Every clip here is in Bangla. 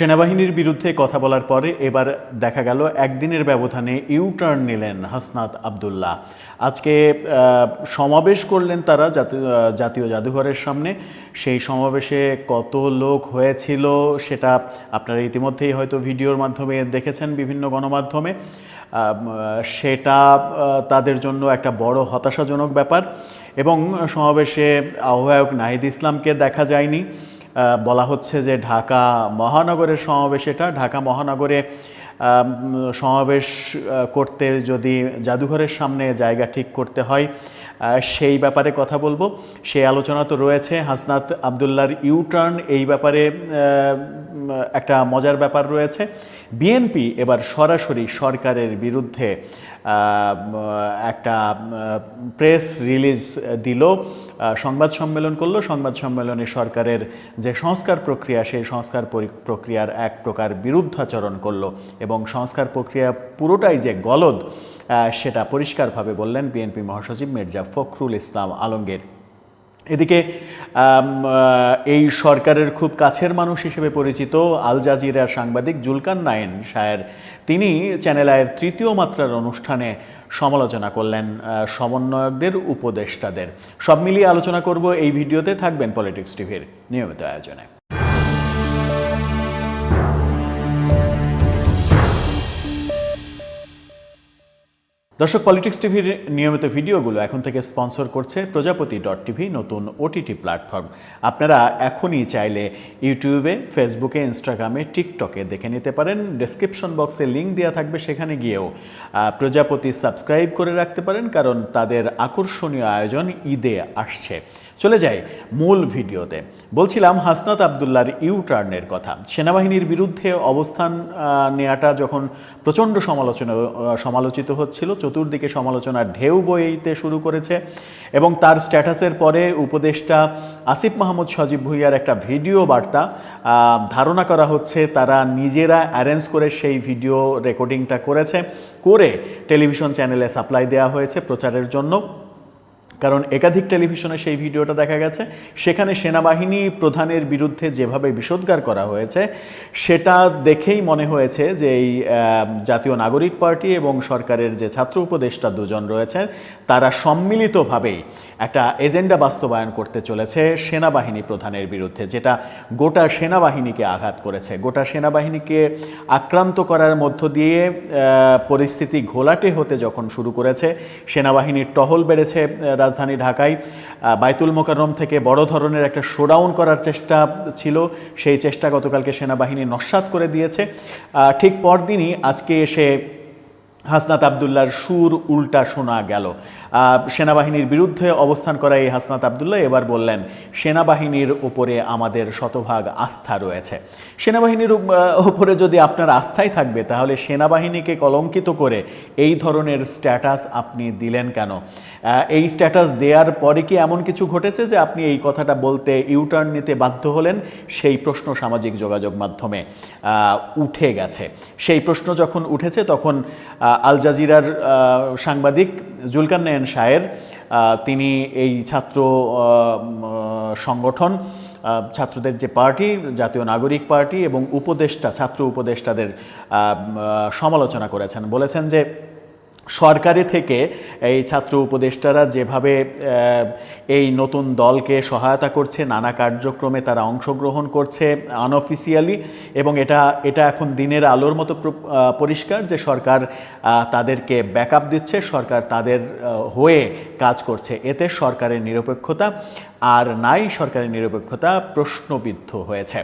সেনাবাহিনীর বিরুদ্ধে কথা বলার পরে এবার দেখা গেল একদিনের ব্যবধানে ইউ টার্ন নিলেন হাসনাত আবদুল্লাহ। আজকে সমাবেশ করলেন তারা জাতীয় জাদুঘরের সামনে। সেই সমাবেশে কত লোক হয়েছিল সেটা আপনারা ইতিমধ্যেই হয়তো ভিডিওর মাধ্যমে দেখেছেন বিভিন্ন গণমাধ্যমে। সেটা তাদের জন্য একটা বড় হতাশাজনক ব্যাপার এবং সমাবেশে আহ্বায়ক নাহিদ ইসলামকে দেখা যায়নি। বলা হচ্ছে যে ঢাকা মহানগরের সমাবেশ এটা। ঢাকা মহানগরে সমাবেশ করতে যদি জাদুঘরের সামনে জায়গা ঠিক করতে হয় সেই ব্যাপারে কথা বলব। সেই আলোচনা তো রয়েছে। হাসনাত আবদুল্লার ইউটার্ন এই ব্যাপারে একটা মজার ব্যাপার রয়েছে। বিএনপি এবার সরাসরি সরকারের বিরুদ্ধে একটা প্রেস রিলিজ দিল সংবাদ সম্মেলন করল। সংবাদ সম্মেলনে সরকারের যে সংস্কার প্রক্রিয়া, সেই সংস্কার পরি- প্রক্রিয়ার এক প্রকার বিরুদ্ধাচরণ করল এবং সংস্কার প্রক্রিয়া পুরোটাই যে গলদ সেটা পরিষ্কারভাবে বললেন বিএনপি মহাসচিব মির্জা ফখরুল ইসলাম আলমগীর। এদিকে এই সরকারের খুব কাছের মানুষ হিসেবে পরিচিত আল জাজিরা সাংবাদিক জুলকান নাইন শায়ের। তিনি চ্যানেল আয়ের তৃতীয় মাত্রার অনুষ্ঠানে সমালোচনা করলেন সমন্বয়কদের, উপদেষ্টাদের। সব মিলিয়ে আলোচনা করব এই ভিডিওতে, থাকবেন পলিটিক্স টিভির নিয়মিত আয়োজনে। দর্শক পলিটিক্স টিভির নিয়মিত ভিডিওগুলো এখন থেকে স্পন্সর করছে প্রজাপতি ডট টিভি নতুন ওটিটি প্ল্যাটফর্ম আপনারা এখনই চাইলে ইউটিউবে ফেসবুকে ইনস্টাগ্রামে টিকটকে দেখে নিতে পারেন। ডেসক্রিপশন বক্সে লিঙ্ক দেওয়া থাকবে, সেখানে গিয়েও প্রজাপতি সাবস্ক্রাইব করে রাখতে পারেন, কারণ তাদের আকর্ষণীয় আয়োজন ঈদে আসছে। চলে যাই মূল ভিডিওতে। বলছিলাম হাসনাত আবদুল্লার ইউ টার্নের কথা। সেনাবাহিনীর বিরুদ্ধে অবস্থান নেয়াটা যখন প্রচণ্ড সমালোচনা সমালোচিত হচ্ছিল, চতুর্দিকে সমালোচনার ঢেউ বইতে শুরু করেছে এবং তার স্ট্যাটাসের পরে উপদেষ্টা আসিফ মাহমুদ সজীব ভুইয়ার একটা ভিডিও বার্তা ধারণা করা হচ্ছে তারা নিজেরা অ্যারেঞ্জ করে সেই ভিডিও রেকর্ডিংটা করেছে, করে টেলিভিশন চ্যানেলে সাপ্লাই দেওয়া হয়েছে প্রচারের জন্য। কারণ একাধিক টেলিভিশনে সেই ভিডিওটা দেখা গেছে। সেখানে সেনাবাহিনী প্রধানের বিরুদ্ধে যেভাবে বিষোদ্গার করা হয়েছে, সেটা দেখেই মনে হয়েছে যে এই জাতীয় নাগরিক পার্টি এবং সরকারের যে ছাত্র উপদেষ্টা দুজন রয়েছেন, তারা সম্মিলিতভাবেই একটা এজেন্ডা বাস্তবায়ন করতে চলেছে সেনাবাহিনী প্রধানের বিরুদ্ধে, যেটা গোটা সেনাবাহিনীকে আঘাত করেছে। গোটা সেনাবাহিনীকে আক্রান্ত করার মধ্য দিয়ে পরিস্থিতি ঘোলাটে হতে যখন শুরু করেছে, সেনাবাহিনীর টহল বেড়েছে রাজধানী ঢাকায়। বাইতুল মোকাররম থেকে বড় ধরনের একটা শোডাউন করার চেষ্টা ছিল। সেই চেষ্টা গতকালকে সেনাবাহিনী নস্বাত করে দিয়েছে। ঠিক পরদিনই আজকে এসে হাসনাত আবদুল্লার সুর উল্টা শোনা গেল। সেনাবাহিনীর বিরুদ্ধে অবস্থান করা এই হাসনাত আবদুল্লাহ এবার বললেন, সেনাবাহিনীর উপরে আমাদের শতভাগ আস্থা রয়েছে। সেনাবাহিনীর উপ- উপরে যদি আপনার আস্থাই থাকবে, তাহলে সেনাবাহিনীকে কলঙ্কিত করে এই ধরনের স্ট্যাটাস আপনি দিলেন কেন? এই স্ট্যাটাস দেওয়ার পরে কি এমন কিছু ঘটেছে যে আপনি এই কথাটা বলতে ইউটার্ন নিতে বাধ্য হলেন? সেই প্রশ্ন সামাজিক যোগাযোগ মাধ্যমে উঠে গেছে। সেই প্রশ্ন যখন উঠেছে, তখন আল জাজিরার সাংবাদিক জুলকান্নায়ন শায়ের আহ, তিনি এই ছাত্র সংগঠন ছাত্রদের যে পার্টি জাতীয় নাগরিক পার্টি এবং উপদেষ্টা ছাত্র উপদেষ্টাদের সমালোচনা করেছেন। বলেছেন যে সরকারি থেকে এই ছাত্র উপদেষ্টারা যেভাবে এই নতুন দলকে সহায়তা করছে, নানা কার্যক্রমে তারা অংশগ্রহণ করছে আনঅফিসিয়ালি এবং এটা এটা এখন দিনের আলোর মতো পরিষ্কার যে সরকার তাদেরকে ব্যাকআপ দিচ্ছে, সরকার তাদের হয়ে কাজ করছে। এতে সরকারের নিরপেক্ষতা, আর নাই সরকারের নিরপেক্ষতা প্রশ্নবিদ্ধ হয়েছে।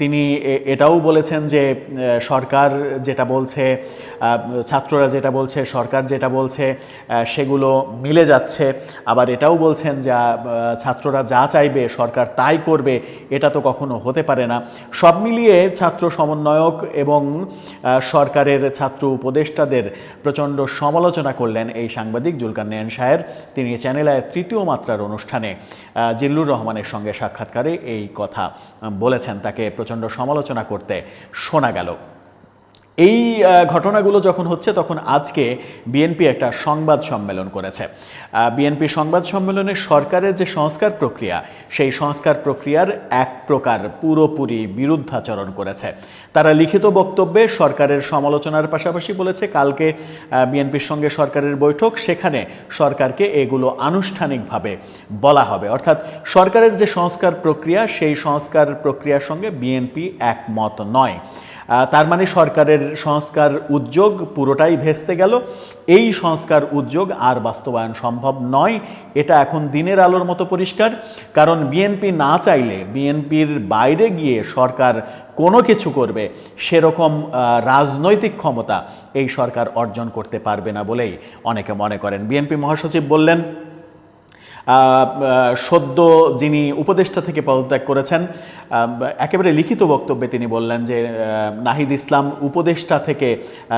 তিনি এটাও বলেছেন যে সরকার যেটা বলছে ছাত্ররা যেটা বলছে, সরকার যেটা বলছে সেগুলো মিলে যাচ্ছে। আবার এটাও বলছেন যে ছাত্ররা যা চাইবে, সরকার তাই করবে, এটা তো কখনো হতে পারে না। সব মিলিয়ে ছাত্র সমন্বয়ক এবং সরকারের ছাত্র উপদেষ্টাদের প্রচণ্ড সমালোচনা করলেন এই সাংবাদিক জুলকান্নায়ন শাহের তিনি চ্যানেল আয়ের তৃতীয় মাত্রার অনুষ্ঠানে জিল্লুর রহমানের সঙ্গে সাক্ষাৎকারে এই কথা বলেছেন। তাকে প্রচণ্ড সমালোচনা করতে শোনা গেল। এই ঘটনাগুলো যখন হচ্ছে, তখন আজকে বিএনপি একটা সংবাদ সম্মেলন করেছে। বিএনপি সংবাদ সম্মেলনে সরকারের যে সংস্কার প্রক্রিয়া, সেই সংস্কার প্রক্রিয়ার এক প্রকার পুরোপুরি বিরুদ্ধাচরণ করেছে। তারা লিখিত বক্তব্যে সরকারের সমালোচনার পাশাপাশি বলেছে, কালকে বিএনপির সঙ্গে সরকারের বৈঠক, সেখানে সরকারকে এগুলো আনুষ্ঠানিকভাবে বলা হবে। অর্থাৎ সরকারের যে সংস্কার প্রক্রিয়া, সেই সংস্কার প্রক্রিয়ার সঙ্গে বিএনপি একমত নয়। তার মানে সরকারের সংস্কার উদ্যোগ পুরোটাই ভেস্তে গেল। এই সংস্কার উদ্যোগ আর বাস্তবায়ন সম্ভব নয়। এটা এখন দিনের আলোর মতো পরিষ্কার। কারণ বিএনপি না চাইলে, বিএনপির বাইরে গিয়ে সরকার কোনো কিছু করবে, সেরকম রাজনৈতিক ক্ষমতা এই সরকার অর্জন করতে পারবে না বলেই অনেকে মনে করেন। বিএনপি মহাসচিব বললেন সদ্য যিনি উপদেষ্টা থেকে পদত্যাগ করেছেন একেবারে লিখিত বক্তব্যে তিনি বললেন যে নাহিদ ইসলাম উপদেষ্টা থেকে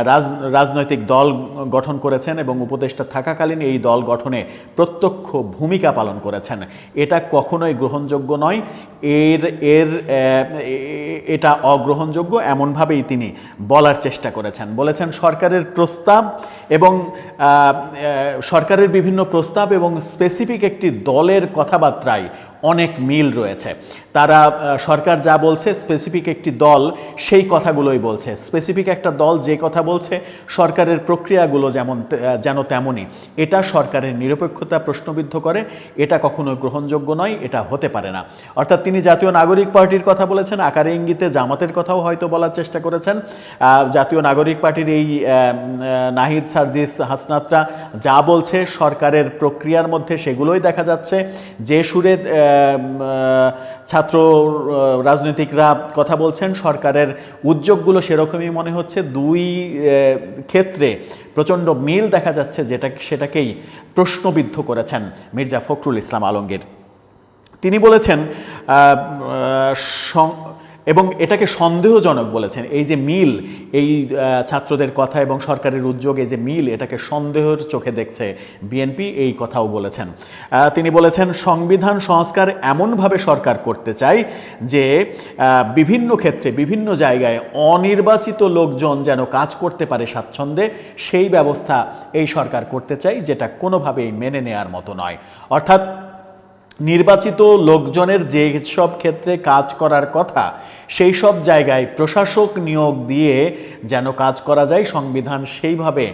রাজ, রাজনৈতিক দল গঠন করেছেন এবং উপদেষ্টা থাকাকালীন এই দল গঠনে প্রত্যক্ষ ভূমিকা পালন করেছেন। এটা কখনোই গ্রহণযোগ্য নয়। এর এর এটা অগ্রহণযোগ্য। এমনভাবেই তিনি বলার চেষ্টা করেছেন। বলেছেন, সরকারের প্রস্তাব এবং সরকারের বিভিন্ন প্রস্তাব এবং স্পেসিফিক একটি দলের কথাবার্তায় অনেক মিল রয়েছে। তারা সরকার যা বলছে স্পেসিফিক একটি দল সেই কথাগুলোই বলছে। স্পেসিফিক একটা দল যে কথা বলছে, সরকারের প্রক্রিয়াগুলো যেমন যেন তেমনই। এটা সরকারের নিরপেক্ষতা প্রশ্নবিদ্ধ করে, এটা কখনো গ্রহণযোগ্য নয়, এটা হতে পারে না। অর্থাৎ তিনি জাতীয় নাগরিক পার্টির কথা বলেছেন, আকারে ইঙ্গিতে জামাতের কথাও হয়তো বলার চেষ্টা করেছেন। জাতীয় নাগরিক পার্টির এই নাহিদ, সার্জিস, হাসনাতরা যা বলছে, সরকারের প্রক্রিয়ার মধ্যে সেগুলোই দেখা যাচ্ছে। যে সুরে ছাত্র রাজনৈতিকরা কথা বলছেন, সরকারের উদ্যোগগুলো সেরকমই মনে হচ্ছে। দুই ক্ষেত্রে প্রচণ্ড মিল দেখা যাচ্ছে যেটা, সেটাকেই প্রশ্নবিদ্ধ করেছেন মির্জা ফখরুল ইসলাম আলমগীর। তিনি বলেছেন এবং এটাকে সন্দেহজনক বলেছেন। এই যে মিল, এই ছাত্রদের কথা এবং সরকারের উদ্যোগে যে মিল, এটাকে সন্দেহের চোখে দেখছে বিএনপি, এই কথাও বলেছেন। তিনি বলেছেন, সংবিধান, সংস্কার এমনভাবে সরকার করতে চাই যে বিভিন্ন ক্ষেত্রে, বিভিন্ন জায়গায় অনির্বাচিত লোকজন যেন কাজ করতে পারে স্বাচ্ছন্দ্যে, সেই ব্যবস্থা এই সরকার করতে চাই যেটা কোনোভাবেই মেনে নেয়ার মতো নয়। অর্থাৎ নির্বাচিত লোকজনের যে সব ক্ষেত্রে কাজ করার কথা, সেই সব জায়গায় প্রশাসক নিয়োগ দিয়ে যেন কাজ করা যায়, সংবিধান সেইভাবে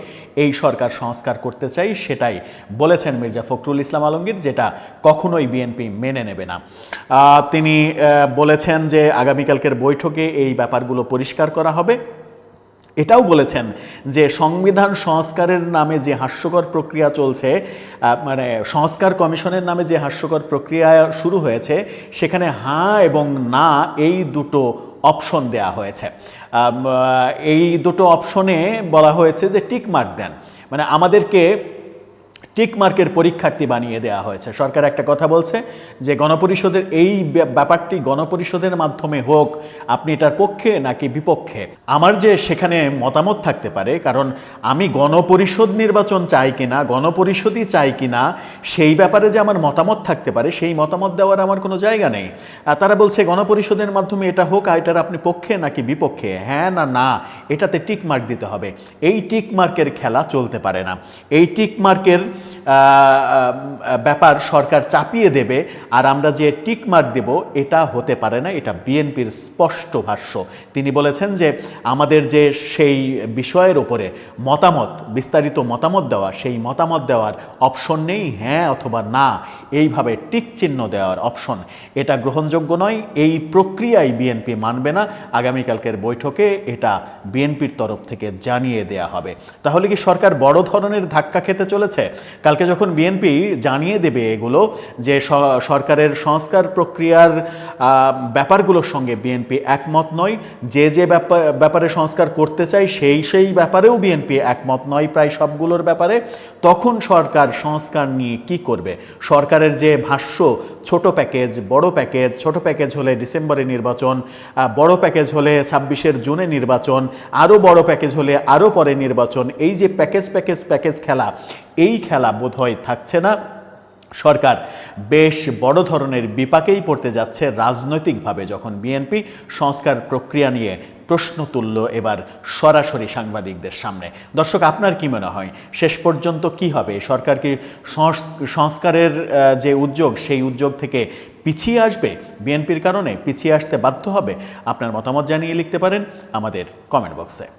এই সরকার সংস্কার করতে চাই, সেটাই বলেছেন মির্জা ফখরুল ইসলাম আলমগীর, যেটা কখনোই বিএনপি মেনে নেবে না। তিনি বলেছেন যে আগামীকালকের বৈঠকে এই ব্যাপারগুলো পরিষ্কার করা হবে। এটাও বলেছেন যে সংবিধান সংস্কারের নামে যে হাস্যকর প্রক্রিয়া চলছে মানে সংস্কার কমিশনের নামে যে হাস্যকর প্রক্রিয়া শুরু হয়েছে, সেখানে হাঁ এবং না এই দুটো অপশন দেয়া হয়েছে। এই দুটো অপশনে বলা হয়েছে যে টিক মার্ক দেন। মানে আমাদেরকে টিক মার্কের পরীক্ষার্থী বানিয়ে দেওয়া হয়েছে। সরকার একটা কথা বলছে যে গণপরিষদের এই ব্যাপ- ব্যাপারটি গণপরিষদের মাধ্যমে হোক আপনি এটার পক্ষে নাকি বিপক্ষে? আমার যে সেখানে মতামত থাকতে পারে কারণ আমি গণপরিষদ নির্বাচন চাই কিনা গণপরিষদই চাই কিনা সেই ব্যাপারে যে আমার মতামত থাকতে পারে সেই মতামত দেওয়ার আমার কোনো জায়গা নেই। তারা বলছে গণপরিষদের মাধ্যমে এটা হোক আর এটার আপনি পক্ষে নাকি বিপক্ষে? হ্যাঁ না না এটাতে টিক মার্ক দিতে হবে। এই টিক মার্কের খেলা চলতে পারে না। এই টিক মার্কের আহ, আহ, ব্যাপার সরকার চাপিয়ে দেবে, আর আমরা যে টিক মার্ক দেব, এটা হতে পারে না, এটা বিএনপির স্পষ্ট ভাষ্য। তিনি বলেছেন যে, আমাদের যে সেই বিষয়ের উপরে মতামত, বিস্তারিত মতামত দেওয়া, সেই মতামত দেওয়ার অপশন নেই হ্যাঁ অথবা না, এইভাবে টিক চিহ্ন দেওয়ার অপশন। এটা গ্রহণযোগ্য নয়, এই প্রক্রিয়ায় বিএনপি মানবে না, আগামীকালকের বৈঠকে এটা বিএনপির তরফ থেকে জানিয়ে দেয়া হবে। তাহলে কি সরকার বড় ধরনের ধাক্কা খেতে চলেছে? কালকে যখন বিএনপি জানিয়ে দেবে এগুলো যে সরকারের সংস্কার প্রক্রিয়ার ব্যাপারগুলোর সঙ্গে বিএনপি একমত নয়, যে যে ব্যাপার সংস্কার করতে চাই সেই সেই ব্যাপারেও বিএনপি একমত নয় প্রায় সবগুলোর ব্যাপারে, তখন সরকার সংস্কার নিয়ে কি করবে? সরকারের যে ভাষ্য, ছোট প্যাকেজ, বড় প্যাকেজ, ছোট প্যাকেজ হলে ডিসেম্বরে নির্বাচন বড় প্যাকেজ হলে ছাব্বিশের জুনে নির্বাচন, আরও বড় প্যাকেজ হলে আরও পরে নির্বাচন, এই যে প্যাকেজ প্যাকেজ প্যাকেজ খেলা এই খেলা বোধহয় থাকছে না। সরকার বেশ বড় ধরনের বিপাকেই পড়তে যাচ্ছে রাজনৈতিকভাবে যখন বিএনপি সংস্কার প্রক্রিয়া নিয়ে প্রশ্ন তুলল এবার সরাসরি সাংবাদিকদের সামনে। দর্শক, আপনার কি মনে হয়, শেষ পর্যন্ত কি হবে? সরকার কি সংস- সংস্কারের যে উদ্যোগ, সেই উদ্যোগ থেকে পিছিয়ে আসবে? বিএনপির কারণে পিছিয়ে আসতে বাধ্য হবে? আপনার মতামত জানিয়ে লিখতে পারেন আমাদের কমেন্ট বক্সে